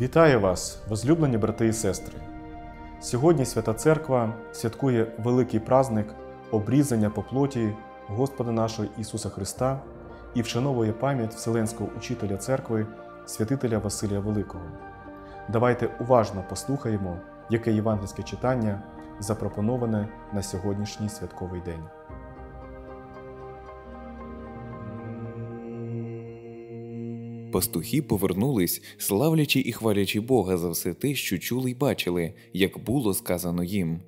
Вітаю вас, возлюблені брати і сестри! Сьогодні Свята Церква святкує великий праздник обрізання по плоті Господа нашого Ісуса Христа і вшановує пам'ять Вселенського учителя церкви, святителя Василія Великого. Давайте уважно послухаємо, яке євангельське читання запропоноване на сьогоднішній святковий день. Пастухи повернулись, славлячи і хвалячи Бога за все те, що чули й бачили, як було сказано їм.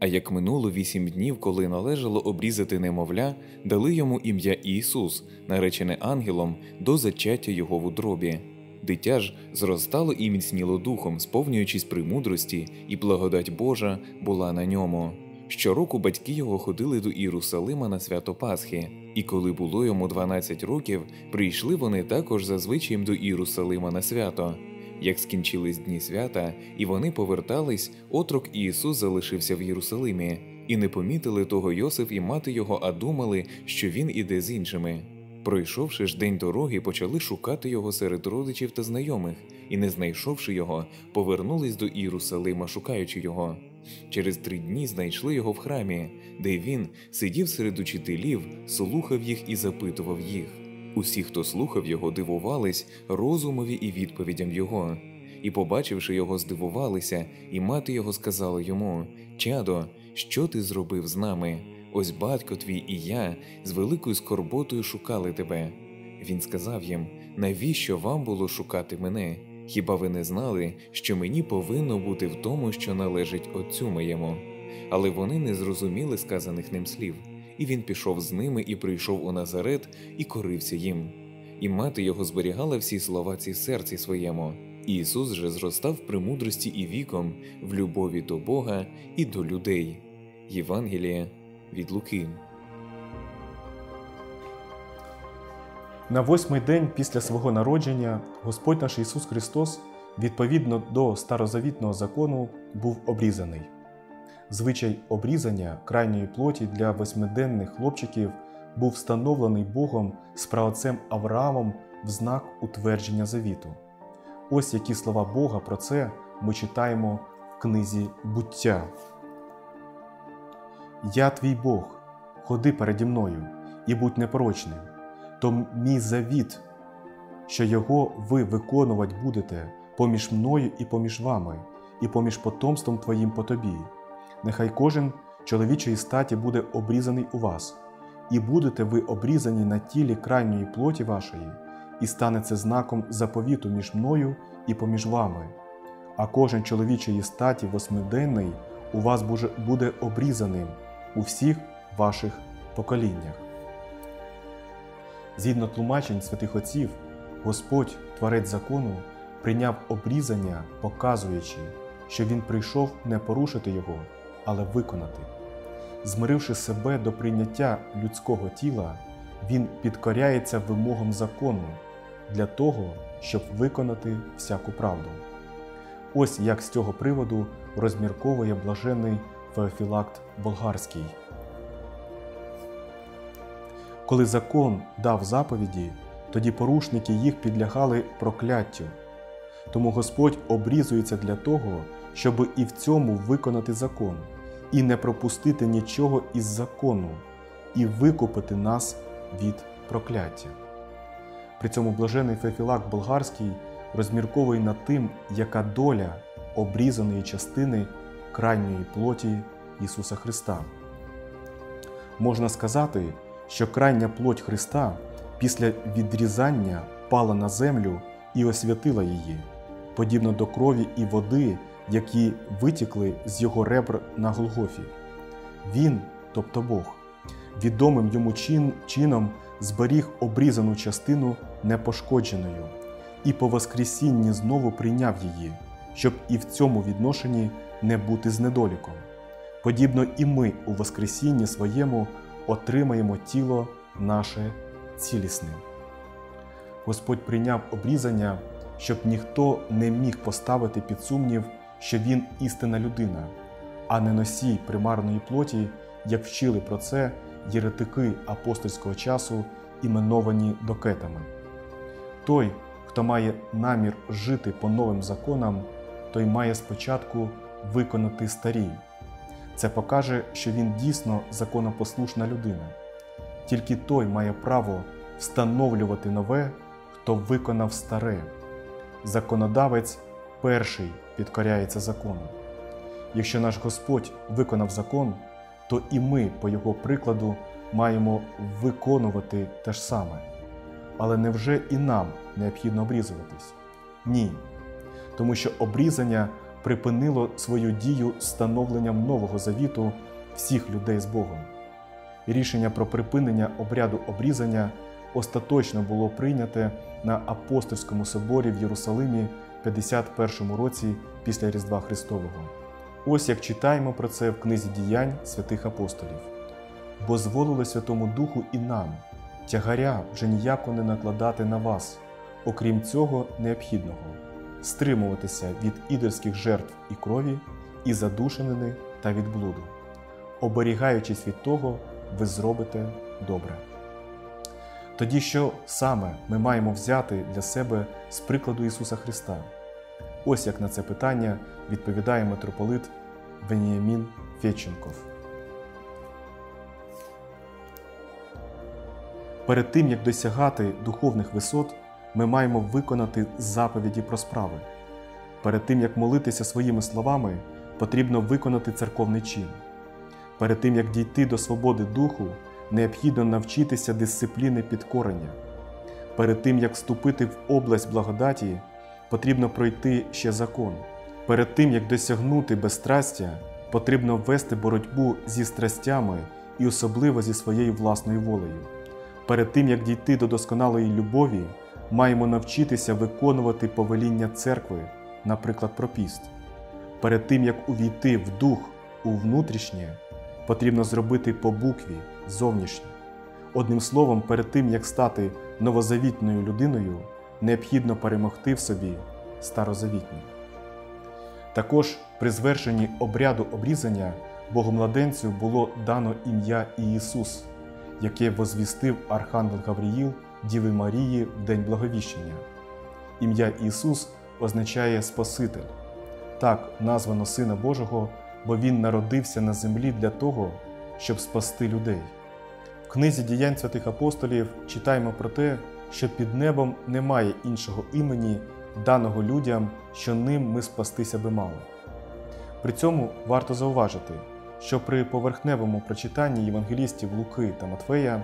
А як минуло вісім днів, коли належало обрізати немовля, дали йому ім'я Ісус, наречене ангелом, до зачаття його в утробі. Дитя ж зростало і міцніло духом, сповнюючись премудрості, і благодать Божа була на ньому. Щороку батьки його ходили до Єрусалима на свято Пасхи, і коли було йому 12 років, прийшли вони також за звичаєм до Єрусалима на свято. Як скінчились дні свята, і вони повертались, отрок Ісус залишився в Єрусалимі, і не помітили того Йосиф і мати його, а думали, що він іде з іншими. Пройшовши ж день дороги, почали шукати його серед родичів та знайомих, і, не знайшовши його, повернулись до Єрусалима, шукаючи його. Через три дні знайшли його в храмі, де він сидів серед учителів, слухав їх і запитував їх. Усі, хто слухав його, дивувались розумові і відповідям його. І, побачивши його, здивувалися, і мати його сказала йому: Чадо, що ти зробив з нами? Ось батько твій і я з великою скорботою шукали тебе. Він сказав їм: навіщо вам було шукати мене? Хіба ви не знали, що мені повинно бути в тому, що належить отцю моєму? Але вони не зрозуміли сказаних ним слів, і він пішов з ними і прийшов у Назарет і корився їм. І мати його зберігала всі слова ці серці своєму. Ісус же зростав в премудрості і віком, в любові до Бога і до людей. Євангеліє від Луки. На восьмий день після свого народження Господь наш Ісус Христос, відповідно до старозавітного закону, був обрізаний. Звичай обрізання крайньої плоті для восьмиденних хлопчиків був встановлений Богом з праотцем Авраамом в знак утвердження завіту. Ось які слова Бога про це ми читаємо в книзі буття. Я твій Бог, ходи переді мною і будь непорочним то мій завіт, що його ви виконувати будете поміж мною і поміж вами, і поміж потомством твоїм по тобі. Нехай кожен чоловічої статі буде обрізаний у вас, і будете ви обрізані на тілі крайньої плоті вашої, і стане це знаком заповіту між мною і поміж вами. А кожен чоловічої статі восьмиденний у вас буде обрізаним у всіх ваших поколіннях. Згідно тлумачень святих отців, Господь, Творець закону, прийняв обрізання, показуючи, що Він прийшов не порушити його, але виконати. Змиривши себе до прийняття людського тіла, Він підкоряється вимогам закону для того, щоб виконати всяку правду. Ось як з цього приводу розмірковує блажений Феофілакт Болгарський. Коли закон дав заповіді, тоді порушники їх підлягали прокляттю. Тому Господь обрізується для того, щоб і в цьому виконати закон, і не пропустити нічого із закону, і викупити нас від прокляття. При цьому блажений Фефілак Болгарський розмірковує над тим, яка доля обрізаної частини крайньої плоті Ісуса Христа. Можна сказати, що крайня плоть Христа після відрізання пала на землю і освятила її, подібно до крові і води, які витікли з його ребр на Голгофі. Він, тобто Бог, відомим йому чин, чином зберіг обрізану частину непошкодженою і по Воскресінні знову прийняв її, щоб і в цьому відношенні не бути знедоліком. Подібно і ми у Воскресінні своєму отримаємо тіло наше цілісним. Господь прийняв обрізання, щоб ніхто не міг поставити під сумнів, що Він істинна людина, а не носій примарної плоті, як вчили про це єретики апостольського часу, іменовані докетами. Той, хто має намір жити по новим законам, той має спочатку виконати старі. Це покаже, що він дійсно законопослушна людина. Тільки той має право встановлювати нове, хто виконав старе. Законодавець перший підкоряється закону. Якщо наш Господь виконав закон, то і ми, по Його прикладу, маємо виконувати те ж саме. Але невже і нам необхідно обрізуватись? Ні. Тому що обрізання припинило свою дію встановленням нового завіту всіх людей з Богом. Рішення про припинення обряду обрізання остаточно було прийняте на Апостольському соборі в Єрусалимі в 51 році після Різдва Христового. Ось як читаємо про це в книзі діянь святих апостолів. Бо зволили Святому Духу і нам, тягаря вже ніяко не накладати на вас, окрім цього необхідного, стримуватися від ідольських жертв і крові, і задушенини та від блуду. Оберігаючись від того, ви зробите добре. Тоді що саме ми маємо взяти для себе з прикладу Ісуса Христа? Ось як на це питання відповідає митрополит Веніамін Фєченков. Перед тим, як досягати духовних висот, ми маємо виконати заповіді про справи. Перед тим, як молитися своїми словами, потрібно виконати церковний чин. Перед тим, як дійти до свободи духу, необхідно навчитися дисципліни підкорення. Перед тим, як вступити в область благодаті, потрібно пройти ще закон. Перед тим, як досягнути безстрастя, потрібно ввести боротьбу зі страстями і особливо зі своєю власною волею. Перед тим, як дійти до досконалої любові, маємо навчитися виконувати повеління церкви, наприклад, про піст. Перед тим, як увійти в дух у внутрішнє, потрібно зробити по букві зовнішнє. Одним словом, перед тим, як стати новозавітною людиною, необхідно перемогти в собі старозавітнє. Також при звершенні обряду обрізання Богомладенцю було дано ім'я Ісус, яке возвістив Архангел Гавриїл Діви Марії в День Благовіщення. Ім'я Ісус означає Спаситель. Так названо Сина Божого, бо Він народився на землі для того, щоб спасти людей. В книзі діянь святих апостолів читаємо про те, що під небом немає іншого імені, даного людям, що ним ми спастися би мали. При цьому варто зауважити, що при поверхневому прочитанні євангелістів Луки та Матфея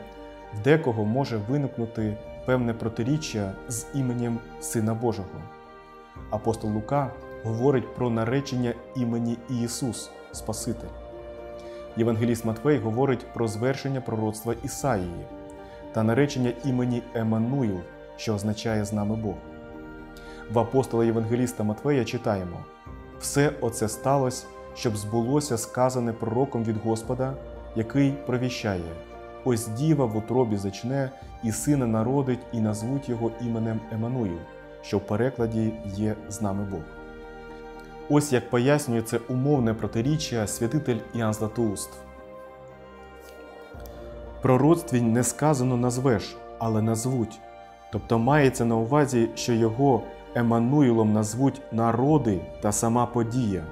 в декого може виникнути певне протиріччя з іменем Сина Божого. Апостол Лука говорить про наречення імені Ісус, Спаситель. Євангеліст Матфей говорить про звершення пророцтва Ісаїї та наречення імені Еммануїл, що означає з нами Бог. В апостола Євангеліста Матвея читаємо: все оце сталося, щоб збулося сказане пророком від Господа, який провіщає: ось діва в утробі зачне, і сина народить, і назвуть його іменем Еммануїл, що в перекладі є з нами Бог. Ось як пояснює це умовне протиріччя святитель Іоанн Златоуст. Пророцтві не сказано назвеш, але назвуть. Тобто мається на увазі, що його Еммануїлом назвуть народи та сама подія.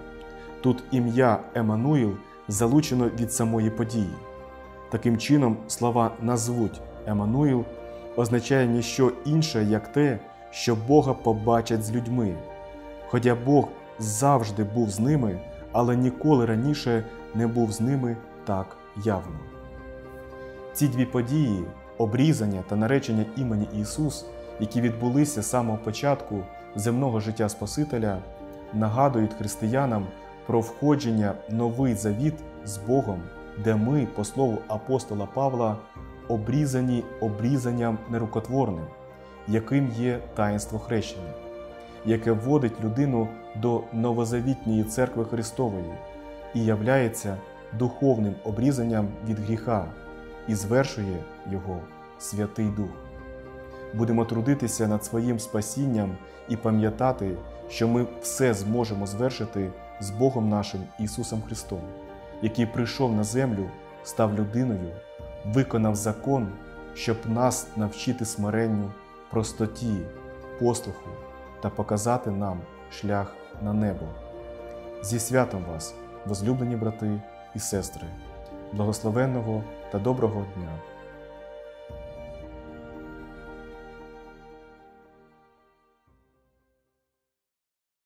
Тут ім'я Еммануїл залучено від самої події. Таким чином, слова назвуть Еммануїл означає ніщо інше, як те, що Бога побачать з людьми. Хоча Бог завжди був з ними, але ніколи раніше не був з ними так явно. Ці дві події, обрізання та наречення імені Ісус, які відбулися з самого початку земного життя Спасителя, нагадують християнам про входження новий завіт з Богом, де ми, по слову апостола Павла, обрізані обрізанням нерукотворним, яким є таїнство хрещення, яке вводить людину до новозавітньої церкви Христової і являється духовним обрізанням від гріха і звершує його Святий Дух. Будемо трудитися над своїм спасінням і пам'ятати, що ми все зможемо звершити з Богом нашим Ісусом Христом, який прийшов на землю, став людиною, виконав закон, щоб нас навчити смиренню, простоті, послуху та показати нам шлях на небо. Зі святом вас, возлюблені брати і сестри, благословенного та доброго дня!